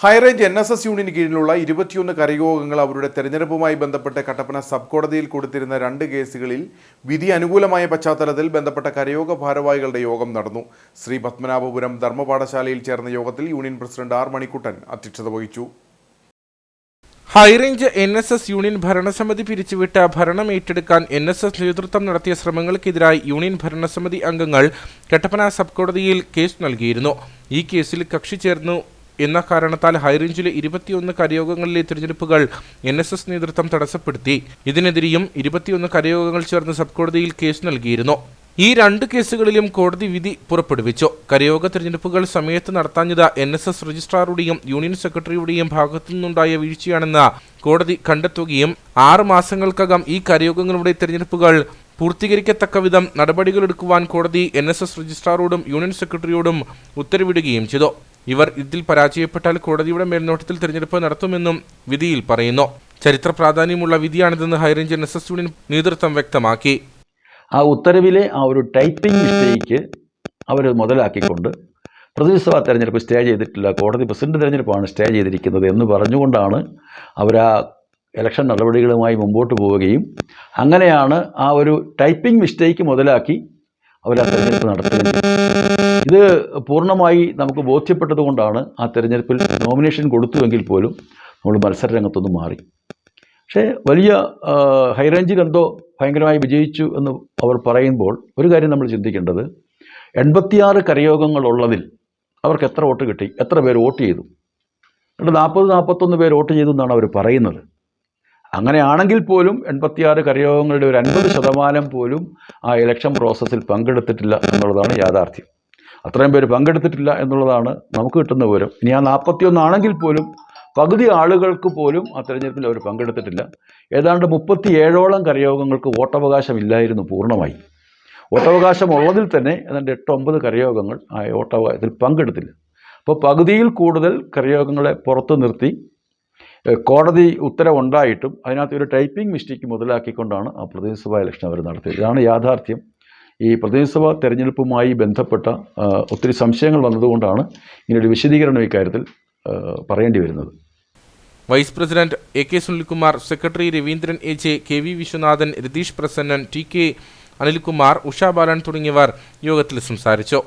High range N S S യൂണിയന് കീഴിലുള്ള ഇരുപത്തിയൊന്ന് കരയോഗങ്ങൾ അവരുടെ തെരഞ്ഞെടുപ്പുമായി ബന്ധപ്പെട്ട് കട്ടപ്പന സബ് കോടതിയിൽ കൊടുത്തിരുന്ന രണ്ട് കേസുകളിൽ വിധി അനുകൂലമായ പശ്ചാത്തലത്തിൽ ബന്ധപ്പെട്ട കരയോഗ ഭാരവാഹികളുടെ യോഗം നടന്നു. ശ്രീ പത്മനാഭപുരം ധർമ്മപാഠശാലയിൽ ചേർന്ന യോഗത്തിൽ യൂണിയൻ പ്രസിഡന്റ് ആർ മണിക്കുട്ടൻ അധ്യക്ഷത വഹിച്ചു. High range N S S union ഭരണസമിതി പിരിച്ചുവിട്ട ഭരണം ഏറ്റെടുക്കാൻ എൻ എസ് എസ് നേതൃത്വം നടത്തിയ ശ്രമങ്ങൾക്കെതിരായി യൂണിയൻ ഭരണസമിതി അംഗങ്ങൾ കട്ടപ്പന സബ് കോടതിയിൽ കേസ് നൽകിയിരുന്നു. ഈ കേസിൽ കക്ഷി ചേർന്നു എന്ന കാരണത്താൽ ഹൈറേഞ്ചിലെ ഇരുപത്തിയൊന്ന് കരയോഗങ്ങളിലെ തിരഞ്ഞെടുപ്പുകൾ എൻ എസ് എസ് നേതൃത്വം തടസ്സപ്പെടുത്തി. ഇതിനെതിരെയും ഇരുപത്തിയൊന്ന് കരയോഗങ്ങൾ ചേർന്ന് സബ് കോടതിയിൽ കേസ് നൽകിയിരുന്നു. ഈ രണ്ട് കേസുകളിലും കോടതി വിധി പുറപ്പെടുവിച്ചു. കരയോഗ തിരഞ്ഞെടുപ്പുകൾ സമയത്ത് നടത്താഞ്ഞത് എൻ എസ് എസ് രജിസ്ട്രാറുടെയും യൂണിയൻ സെക്രട്ടറിയുടെയും ഭാഗത്തു നിന്നുണ്ടായ വീഴ്ചയാണെന്ന് കോടതി കണ്ടെത്തുകയും ആറ് മാസങ്ങൾക്കകം ഈ കരയോഗങ്ങളുടെ തിരഞ്ഞെടുപ്പുകൾ പൂർത്തീകരിക്കത്തക്ക വിധം നടപടികളെടുക്കുവാൻ കോടതി എൻ എസ് എസ് രജിസ്ട്രാറോടും യൂണിയൻ സെക്രട്ടറിയോടും ഉത്തരവിടുകയും ചെയ്തു. ഇവർ ഇതിൽ പരാജയപ്പെട്ടാൽ കോടതിയുടെ മേൽനോട്ടത്തിൽ തിരഞ്ഞെടുപ്പ് നടത്തുമെന്നും വിധിയിൽ പറയുന്നു ചരിത്ര പ്രാധാന്യമുള്ള വിധിയാണിതെന്ന് high range N S S union നേതൃത്വം വ്യക്തമാക്കി ആ ഉത്തരവിലെ ആ ഒരു ടൈപ്പിംഗ് മിസ്റ്റേക്ക് അവർ മുതലാക്കിക്കൊണ്ട് പ്രതിനിധിസഭാ തെരഞ്ഞെടുപ്പ് സ്റ്റേ ചെയ്തിട്ടില്ല കോടതി പ്രസിഡന്റ് തെരഞ്ഞെടുപ്പാണ് സ്റ്റേ ചെയ്തിരിക്കുന്നത് എന്ന് പറഞ്ഞുകൊണ്ടാണ് അവർ ആ ഇലക്ഷൻ നടപടികളുമായി മുമ്പോട്ട് പോവുകയും അങ്ങനെയാണ് ആ ഒരു ടൈപ്പിംഗ് മിസ്റ്റേക്ക് മുതലാക്കി അവർ ആ തെരഞ്ഞെടുപ്പ് നടത്തുകയും. ഇത് പൂർണമായി നമുക്ക് ബോധ്യപ്പെട്ടതുകൊണ്ടാണ് ആ തെരഞ്ഞെടുപ്പിൽ നോമിനേഷൻ കൊടുത്തുവെങ്കിൽ പോലും നമ്മൾ മത്സര രംഗത്തൊന്നും മാറി. പക്ഷേ വലിയ ഹൈറേഞ്ചിൽ എന്തോ ഭയങ്കരമായി വിജയിച്ചു എന്ന് അവർ പറയുമ്പോൾ ഒരു കാര്യം നമ്മൾ ചിന്തിക്കേണ്ടത് എൺപത്തിയാറ് കരയോഗങ്ങളുള്ളതിൽ അവർക്ക് എത്ര വോട്ട് കിട്ടി എത്ര പേർ വോട്ട് ചെയ്തു? എന്നിട്ട് നാൽപ്പത് നാൽപ്പത്തൊന്ന് പേർ വോട്ട് ചെയ്തു എന്നാണ് അവർ പറയുന്നത്. അങ്ങനെയാണെങ്കിൽ പോലും എൺപത്തിയാറ് കരയോഗങ്ങളുടെ ഒരു അൻപത് ശതമാനം പോലും ആ ഇലക്ഷൻ പ്രോസസ്സിൽ പങ്കെടുത്തിട്ടില്ല എന്നുള്ളതാണ് യാഥാർത്ഥ്യം. അത്രയും പേര് പങ്കെടുത്തിട്ടില്ല എന്നുള്ളതാണ് നമുക്ക് കിട്ടുന്ന വിവരം. ഇനി ആ നാൽപ്പത്തിയൊന്നാണെങ്കിൽ പോലും പകുതി ആളുകൾക്ക് പോലും ആ തെരഞ്ഞെടുപ്പിൽ അവർ പങ്കെടുത്തിട്ടില്ല. ഏതാണ്ട് മുപ്പത്തി ഏഴോളം കരയോഗങ്ങൾക്ക് വോട്ടവകാശം ഇല്ലായിരുന്നു പൂർണമായി. വോട്ടവകാശം ഉള്ളതിൽ തന്നെ ഏതാണ്ട് എട്ട് ഒമ്പത് കരയോഗങ്ങൾ ആ വോട്ടവകാശത്തിൽ പങ്കെടുത്തില്ല. അപ്പോൾ പകുതിയിൽ കൂടുതൽ കരയോഗങ്ങളെ പുറത്തു നിർത്തി കോടതി ഉത്തരവുണ്ടായിട്ടും അതിനകത്ത് ഒരു ടൈപ്പിംഗ് മിസ്റ്റേക്ക് മുതലാക്കിക്കൊണ്ടാണ് ആ പ്രതിനിധിസഭാ ഇലക്ഷൻ അവർ നടത്തിയത്. ഇതാണ് യാഥാർത്ഥ്യം. ഈ പ്രതിനിധിസഭാ തെരഞ്ഞെടുപ്പുമായി ബന്ധപ്പെട്ട ഒത്തിരി സംശയങ്ങൾ വന്നതുകൊണ്ടാണ് ഇങ്ങനൊരു വിശദീകരണം ഇക്കാര്യത്തിൽ പറയേണ്ടി വരുന്നത്. Vice president A K Sunilkumar secretary Raveendran A J K V Viswanathan Ratheesh Prasannan T K Anilkumar Usha Balan തുടങ്ങിയവർ യോഗത്തിൽ സംസാരിച്ചു.